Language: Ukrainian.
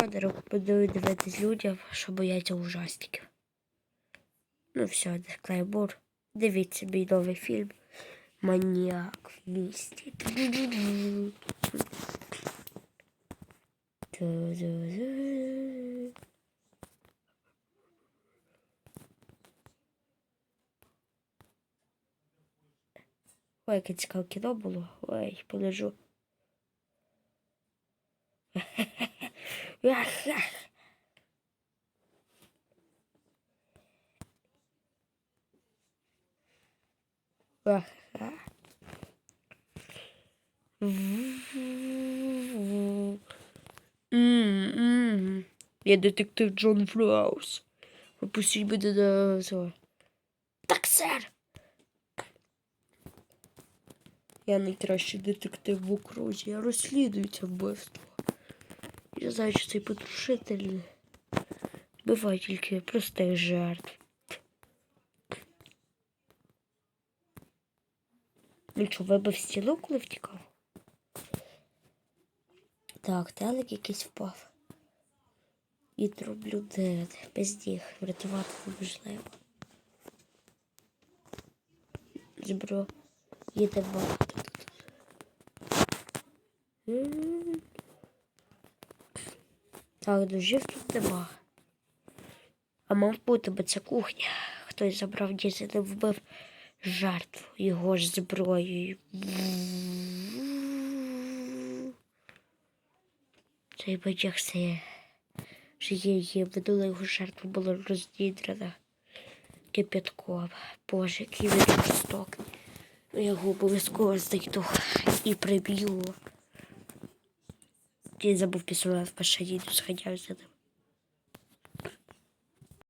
не рекомендую дивитись людям, що бояться ужастиків. Ну все, дисклеймор. Дивіться мій новий фільм Маніак в місті. Ой, яке цікаве кіно було. Ой, полежу. Я детектив Джон Фраус. Попустіть мене на зо. Так, сер. Я найкращий детектив в окрузі. Я розслідую це вбивство. Я знаю, що цей потушитель вбиває тільки простих жертв. Він що, вибив стіну, коли втікав? Так, телек якийсь впав. І труп людини. Без них врятувати неможливо. Збро. Їде багато тут. Так, ножів тут нема. А мав бути, бо це кухня. Хтось забрав дітей, не вбив жертву його ж зброєю. Цей батяг все жиє видала його жертву була роздідрена кипятком. Боже, який він жорстокий. Я його обов'язково знайду і приб'ю. Забув пістолет в сходяв за ним.